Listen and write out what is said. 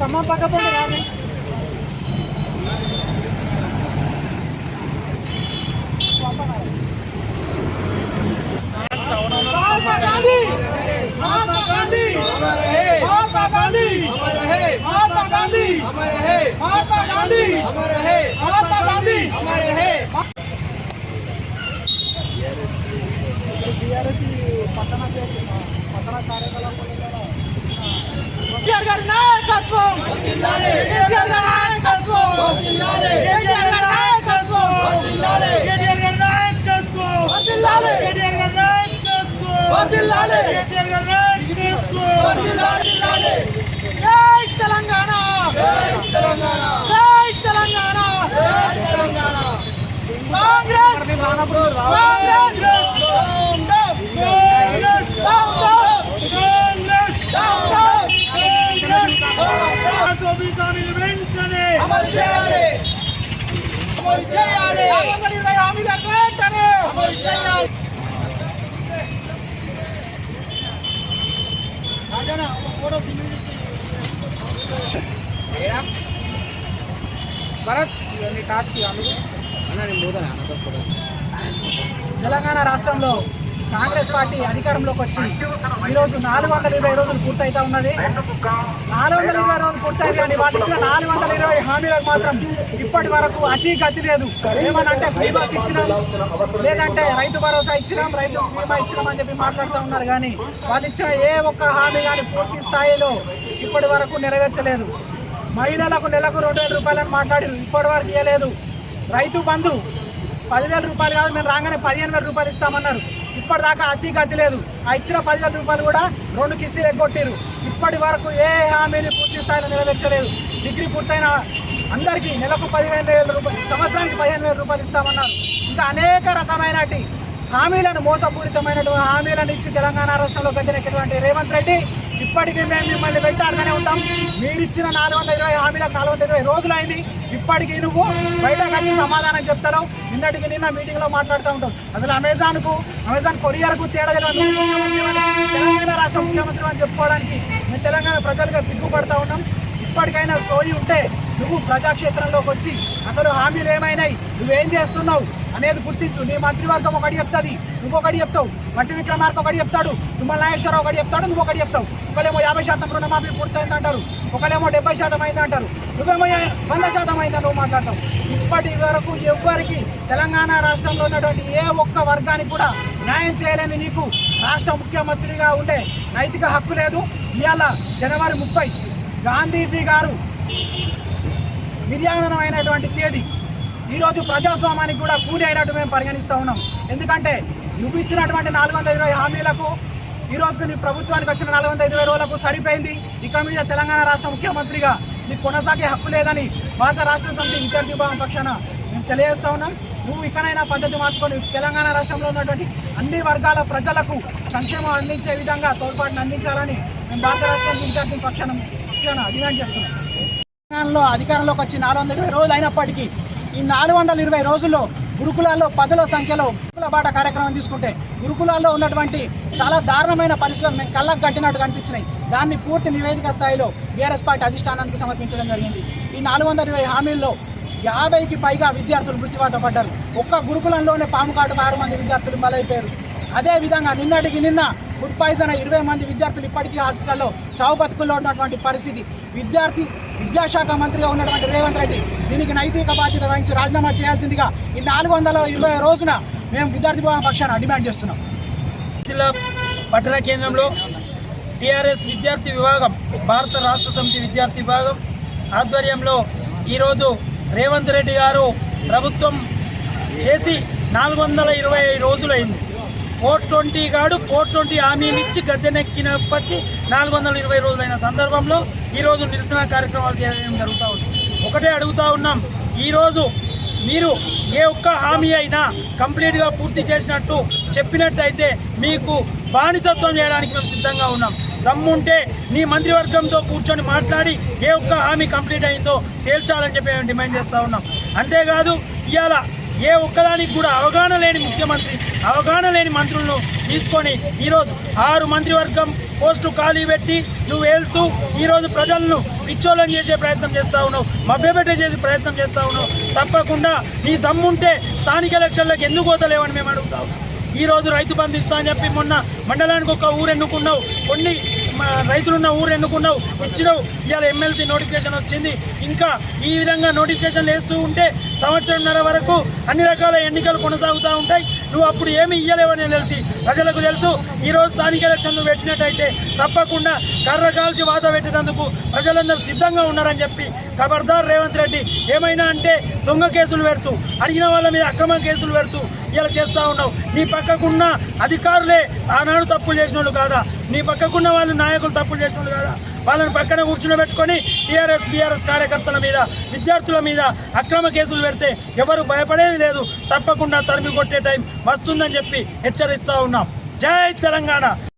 तमाम पक पटना पटना कार्यकला टीआर गारी ना। అమలు చేయాలి. హామీల వెంటనే. అమలు చేయాలి. భరత్ నీ టాస్క్ అందుకు. తెలంగాణ రాష్ట్రంలో కాంగ్రెస్ పార్టీ అధికారంలోకి వచ్చి ఈరోజు నాలుగు వందల ఇరవై రోజులు పూర్తయితా ఉన్నది. నాలుగు వందల ఇరవై రోజులు పూర్తయింది కానీ వాళ్ళు ఇచ్చిన నాలుగు వందల ఇరవై హామీలకు మాత్రం ఇప్పటి వరకు అతి గతి లేదు. ఏమనంటే ఫ్రీ బస్ ఇచ్చినాం లేదంటే రైతు భరోసా ఇచ్చినాం రైతు బీమా ఇచ్చినాం అని చెప్పి మాట్లాడుతూ ఉన్నారు కానీ వాళ్ళు ఇచ్చిన ఏ ఒక్క హామీ కానీ పూర్తి స్థాయిలో ఇప్పటి వరకు నెరవేర్చలేదు. మహిళలకు నెలకు రెండు వేల రూపాయలని మాట్లాడారు ఇప్పటి వరకు ఇవ్వలేదు రైతు బంధు పదివేల రూపాయలు కాదు మేము రాగానే పదిహేను వేల రూపాయలు ఇస్తామన్నారు. ఇప్పటిదాకా అతి గతి లేదు. ఆ ఇచ్చిన పదివేల రూపాయలు కూడా రెండు కిస్తీలు ఎగ్గొట్టారు. ఇప్పటి వరకు ఏ హామీని పూర్తి స్థాయిలో నెరవేర్చలేదు. డిగ్రీ పూర్తయిన అందరికీ నెలకు పదిహేను వేల రూపాయలు సంవత్సరానికి పదిహేను వేల రూపాయలు ఇస్తామన్నారు. ఇంకా అనేక రకమైనటి హామీలను మోసపూరితమైనటువంటి హామీలను ఇచ్చి తెలంగాణ రాష్ట్రంలో గెలిచినటువంటి రేవంత్ రెడ్డి ఇప్పటికీ మేము మిమ్మల్ని వెంటాడుతూనే ఉంటాం. మీరిచ్చిన నాలుగు వందల ఇరవై హామీలకు నాలుగు వందల ఇరవై రోజులు అయింది ఇప్పటికీ నువ్వు బయట కలిసి సమాధానం చెప్తావు నిన్నటికి నిన్న మీటింగ్లో మాట్లాడుతూ ఉంటావు. అసలు అమెజాన్కు అమెజాన్ కొరియర్కు తేడా తెలంగాణ రాష్ట్ర ముఖ్యమంత్రి అని చెప్పుకోవడానికి మేము తెలంగాణ ప్రజలుగా సిగ్గుపడతా ఉన్నాం. ఇప్పటికైనా సోయి ఉంటే నువ్వు ప్రజాక్షేత్రంలోకి వచ్చి అసలు హామీలు ఏమైనాయి? నువ్వేం చేస్తున్నావు? అనేది గుర్తించు. నీ మంత్రివర్గం ఒకటి చెప్తుంది. ఇంకొకటి చెప్తావు. మట్టి విక్రమార్క ఒకటి చెప్తాడు. తుమ్మల నాగేశ్వరరావు ఒకటి చెప్తాడు. నువ్వు ఒకటి చెప్తావు. ఒకలేమో యాభై శాతం రుణమాఫీ పూర్తయింది అంటారు ఒకలేమో డెబ్బై శాతం అయింది అంటారు నువ్వేమో వంద శాతం అయిందని నువ్వు మాట్లాడతావు. ఇప్పటి వరకు ఎవ్వరికి తెలంగాణ రాష్ట్రంలో ఉన్నటువంటి ఏ ఒక్క వర్గానికి కూడా న్యాయం చేయలేని నీకు రాష్ట్ర ముఖ్యమంత్రిగా ఉండే నైతిక హక్కు లేదు. ఇవాళ జనవరి ముప్పై గాంధీజీ గారు నిర్యాణమైనటువంటి తేదీ ఈరోజు ప్రజాస్వామ్యానికి కూడా కూలి అయినట్టు మేము పరిగణిస్తూ ఉన్నాం. ఎందుకంటే నువ్వు ఇచ్చినటువంటి నాలుగు వందల ఇరవై హామీలకు ఈ రోజుకు నీ ప్రభుత్వానికి వచ్చిన నాలుగు వందల ఇరవై రోజులకు సరిపోయింది. ఇక మీద తెలంగాణ రాష్ట్ర ముఖ్యమంత్రిగా నీకు కొనసాగే హక్కు లేదని భారత రాష్ట్ర సమితి విద్యార్థి విభాగం పక్షాన మేము తెలియజేస్తా ఉన్నాం. నువ్వు ఇకనైనా పద్ధతి మార్చుకొని తెలంగాణ రాష్ట్రంలో ఉన్నటువంటి అన్ని వర్గాల ప్రజలకు సంక్షేమం అందించే విధంగా తోడ్పాటును అందించాలని మేము భారత రాష్ట్రం విద్యార్థి పక్షాన ముఖ్యంగా డిమాండ్ చేస్తున్నాం. తెలంగాణలో అధికారంలోకి వచ్చి నాలుగు వందల ఇరవై రోజులు అయినప్పటికీ ఈ నాలుగు వందల ఇరవై రోజుల్లో గురుకులాల్లో పదుల సంఖ్యలో గురుకుల బాట కార్యక్రమం తీసుకుంటే గురుకులాల్లో ఉన్నటువంటి చాలా దారుణమైన పరిస్థితులు మేము కళ్ళకు కట్టినట్టు కనిపించినాయి. దాన్ని పూర్తి నివేదిక స్థాయిలో బీఆర్ఎస్ పార్టీ అధిష్టానానికి సమర్పించడం జరిగింది. ఈ నాలుగు వందల ఇరవై హామీల్లో యాభైకి పైగా విద్యార్థులు మృత్యువాత పడ్డారు. ఒక్క గురుకులంలోనే పాము కాటుకు ఆరు మంది విద్యార్థులు బలైపోయారు. అదే విధంగా నిన్నటికి నిన్న ఫుడ్ పాయిజన్ ఇరవై మంది విద్యార్థులు ఇప్పటికీ హాస్పిటల్లో చావు బతుకుల్లో ఉన్నటువంటి పరిస్థితి. విద్యార్థి విద్యాశాఖ మంత్రిగా ఉన్నటువంటి రేవంత్ రెడ్డి దీనికి నైతిక బాధ్యత వహించి రాజీనామా చేయాల్సిందిగా ఈ నాలుగు వందల ఇరవై రోజున మేము విద్యార్థి భవన పక్షాన డిమాండ్ చేస్తున్నాం. జిల్లా పట్టణ కేంద్రంలో టీఆర్ఎస్ విద్యార్థి విభాగం భారత రాష్ట్ర సమితి విద్యార్థి విభాగం ఆధ్వర్యంలో ఈరోజు రేవంత్ రెడ్డి గారు ప్రభుత్వం చేసి నాలుగు వందల ఇరవై రోజులైంది. ఫోర్ ట్వంటీ గాడు ఫోర్ ట్వంటీ హామీలు ఇచ్చి గద్దెనెక్కినప్పటికీ నాలుగు వందల ఇరవై రోజులైన సందర్భంలో ఈరోజు నిరసన కార్యక్రమాలు చేయడం జరుగుతూ ఉంది. ఒకటే అడుగుతూ ఉన్నాం ఈరోజు మీరు ఏ ఒక్క హామీ అయినా కంప్లీట్గా పూర్తి చేసినట్టు చెప్పినట్టయితే మీకు బానిసత్వం చేయడానికి మేము సిద్ధంగా ఉన్నాం. దమ్ముంటే నీ మంత్రివర్గంతో కూర్చొని మాట్లాడి ఏ ఒక్క హామీ కంప్లీట్ అయిందో తేల్చాలని చెప్పి మేము డిమాండ్ చేస్తూ ఉన్నాం. అంతేకాదు ఇవాళ ఏ ఒక్కదానికి కూడా అవగాహన లేని ముఖ్యమంత్రి అవగాహన లేని మంత్రులను తీసుకొని ఈరోజు ఆరు మంత్రివర్గం పోస్టులు ఖాళీ పెట్టి నువ్వు వెళ్తూ ఈరోజు ప్రజలను విచ్చోళం చేసే ప్రయత్నం చేస్తా ఉన్నావు మభ్యపెట్టే చేసే ప్రయత్నం చేస్తా ఉన్నావు. తప్పకుండా నీ దమ్ముంటే స్థానిక ఎలక్షన్లకు ఎందుకు పోతలేవని మేము అడుగుతాం. ఈరోజు ఈ రోజు రైతు బంధు ఇస్తా అని చెప్పి మొన్న మండలానికి ఒక ఊరు ఎన్నుకున్నావు కొన్ని రైతులున్న ఊరు ఎన్నుకున్నావు ఇచ్చినావు. ఇవాళ ఎమ్మెల్సీ నోటిఫికేషన్ వచ్చింది. ఇంకా ఈ విధంగా నోటిఫికేషన్లు వేస్తూ ఉంటే సంవత్సరంన్నర వరకు అన్ని రకాల ఎన్నికలు కొనసాగుతూ ఉంటాయి. నువ్వు అప్పుడు ఏమి ఇయ్యలేవని తెలిసి ప్రజలకు తెలుసు ఈరోజు స్థానిక ఎలక్షన్లు పెట్టినట్టయితే తప్పకుండా కర్ర కాల్చి వాత పెట్టినందుకు ప్రజలందరూ సిద్ధంగా ఉన్నారని చెప్పి ఖబర్దార్ రేవంత్ రెడ్డి ఏమైనా అంటే దొంగ కేసులు పెడుతూ అడిగిన వాళ్ళ మీద అక్రమ కేసులు పెడుతూ ఇలా చేస్తూ ఉన్నావు. నీ పక్కకున్న అధికారులే ఆనాడు తప్పులు చేసిన వాళ్ళు కాదా? నీ పక్కకున్న వాళ్ళు నాయకులు తప్పులు చేసిన వాళ్ళు కాదా? వాళ్ళని పక్కన కూర్చుని టీఆర్ఎస్ బీఆర్ఎస్ కార్యకర్తల మీద విద్యార్థుల మీద అక్రమ కేసులు పెడితే ఎవరు భయపడేది లేదు. తప్పకుండా తరిమి కొట్టే టైం వస్తుందని చెప్పి హెచ్చరిస్తూ ఉన్నాం. జై తెలంగాణ!